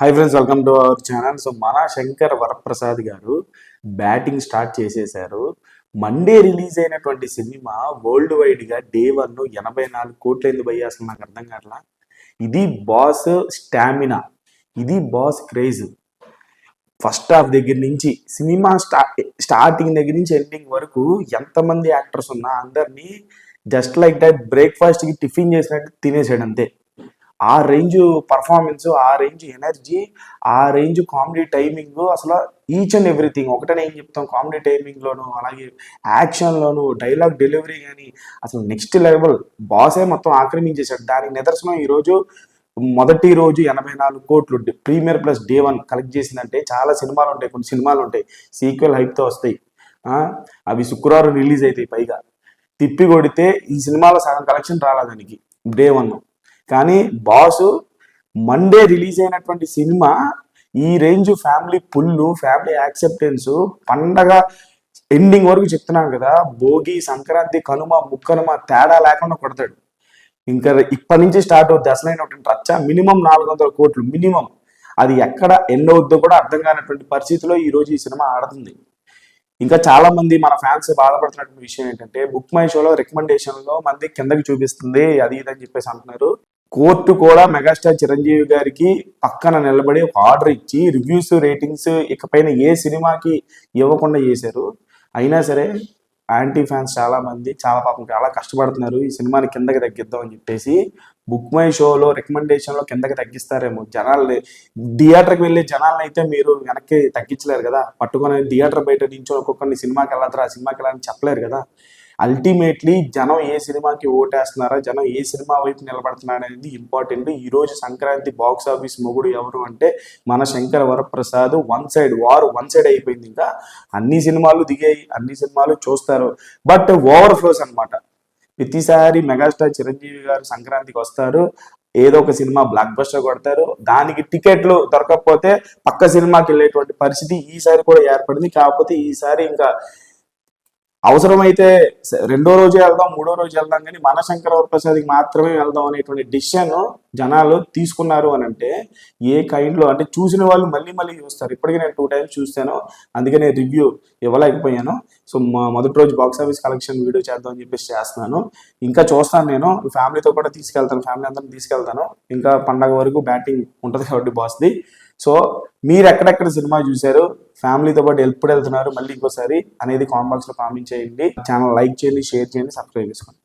Hi friends welcome to our channel so మన Shankar Varaprasad garu batting start చేసేశారు. Monday release అయినటువంటి cinema world వైడ్గా day one ఎనభై నాలుగు కోట్లు ఎందుకు పోయి అసలు నాకు అర్థం కావట్లా? ఇది బాస్ స్టామినా ఇది బాస్ క్రేజ్ ఫస్ట్ హాఫ్ దగ్గర నుంచి సినిమా స్టా స్టార్టింగ్ దగ్గర నుంచి ఎండింగ్ వరకు ఎంతమంది యాక్టర్స్ ఉన్నా అందరినీ జస్ట్ లైక్ దట్ బ్రేక్ఫాస్ట్కి టిఫిన్ చేసినట్టు తినేసాడు అంతే. ఆ రేంజ్ పర్ఫార్మెన్స్ ఆ రేంజ్ ఎనర్జీ ఆ రేంజ్ కామెడీ టైమింగ్ అసలు ఈచ్ అండ్ ఎవ్రీథింగ్ ఒకటనే ఏం చెప్తాం కామెడీ టైమింగ్లోను అలాగే యాక్షన్లోను డైలాగ్ డెలివరీ కానీ అసలు నెక్స్ట్ లెవెల్ బాసే మొత్తం ఆక్రమించేశాడు. దానికి నిదర్శనం ఈరోజు మొదటి రోజు ఎనభై నాలుగు కోట్లు premiere plus day one collect చేసిందంటే చాలా సినిమాలు ఉంటాయి కొన్ని సినిమాలు ఉంటాయి. సీక్వెల్ హైప్తో వస్తాయి. అవి శుక్రవారం రిలీజ్ అవుతాయి పైగా. తిప్పి కొడితే ఈ సినిమాలో సగం కలెక్షన్ రాలేదానికి డే వన్ కానీ బాసు మండే రిలీజ్ అయినటువంటి సినిమా ఈ range family full family acceptance పండగ ఎండింగ్ వరకు చెప్తున్నాను కదా భోగి సంక్రాంతి కనుమ ముక్కనుమ తేడా లేకుండా కొడతాడు. ఇంకా ఇప్పటి నుంచి స్టార్ట్ అవుతుంది అసలైనటువంటి రచ్చ మినిమం నాలుగు వందల కోట్లు మినిమం. అది ఎక్కడ ఎన్నో అవుద్దో కూడా అర్థం కానటువంటి పరిస్థితిలో ఈ రోజు ఈ సినిమా ఆడుతుంది. ఇంకా చాలా మంది మన ఫ్యాన్స్ బాధపడుతున్నటువంటి విషయం ఏంటంటే బుక్ మై షోలో రికమెండేషన్లో మంది కిందకి చూపిస్తుంది అది ఇది అని చెప్పేసి అంటున్నారు. కోర్టు కూడా మెగాస్టార్ చిరంజీవి గారికి పక్కన నిలబడి ఒక ఆర్డర్ ఇచ్చి రివ్యూస్ రేటింగ్స్ ఇకపైన ఏ సినిమాకి ఇవ్వకుండా చేశారు. అయినా సరే యాంటీ ఫ్యాన్స్ చాలా మంది చాలా పాపం చాలా కష్టపడుతున్నారు. ఈ సినిమాని కిందకి తగ్గిద్దాం అని చెప్పేసి బుక్ మై షోలో రికమెండేషన్లో కిందకి తగ్గిస్తారేమో జనాలు థియేటర్కి వెళ్ళే జనాలను అయితే మీరు వెనక్కి తగ్గించలేరు కదా. పట్టుకొని థియేటర్ బయట నుంచి ఒక్కొక్కరిని సినిమాకి వెళ్ళారా సినిమాకి వెళ్ళాలని చెప్పలేరు కదా. అల్టిమేట్లీ జనం ఏ సినిమాకి ఓటేస్తున్నారా? జనం ఏ సినిమా వైపు నిలబడుతున్నారా అనేది ఇంపార్టెంట్ ఈ రోజు సంక్రాంతి బాక్స్ ఆఫీస్ మొగుడు ఎవరు అంటే మన శంకర వరప్రసాద్. వన్ సైడ్ వారు వన్ సైడ్ అయిపోయింది ఇంకా. అన్ని సినిమాలు దిగాయి అన్ని సినిమాలు చూస్తారు. బట్ ఓవర్ ఫ్లోస్ అన్నమాట. ప్రతిసారి మెగాస్టార్ చిరంజీవి గారు సంక్రాంతికి వస్తారు. ఏదో ఒక సినిమా బ్లాక్ బస్టర్ కొడతారు. దానికి టికెట్లు దొరకకపోతే పక్క సినిమాకి వెళ్ళేటువంటి పరిస్థితి ఈసారి కూడా ఏర్పడింది. కాకపోతే ఈసారి ఇంకా అవసరమైతే రెండో రోజే వెళ్దాం మూడో రోజు వెళ్దాం కానీ మన శంకర ప్రసాద్కి మాత్రమే వెళ్దాం అనేటువంటి డిసిషన్ జనాలు తీసుకున్నారు అని అంటే ఏ కైండ్లో అంటే చూసిన వాళ్ళు మళ్ళీ మళ్ళీ చూస్తారు. ఇప్పటికీ నేను టూ టైమ్స్ చూస్తాను అందుకే నేను రివ్యూ ఇవ్వలేకపోయాను. సో మా మొదటి రోజు బాక్స్ ఆఫీస్ కలెక్షన్ వీడియో చేద్దాం అని చెప్పేసి చేస్తున్నాను. ఇంకా చూస్తాను నేను. ఫ్యామిలీతో కూడా తీసుకెళ్తాను. ఫ్యామిలీ అందరిని తీసుకెళ్తాను. ఇంకా పండగ వరకు బ్యాటింగ్ ఉంటుంది కాబట్టి బాస్ది సో మీరు ఎక్కడెక్కడ సినిమా చూశారు? ఫ్యామిలీతో పాటు ఎప్పుడు వెళ్తున్నారు? మళ్ళీ ఇంకోసారి అనేది కామెంట్ బాక్స్ కామెంట్ చేయండి. ఛానల్ లైక్ చేయండి షేర్ చేయండి సబ్స్క్రైబ్ చేసుకోండి.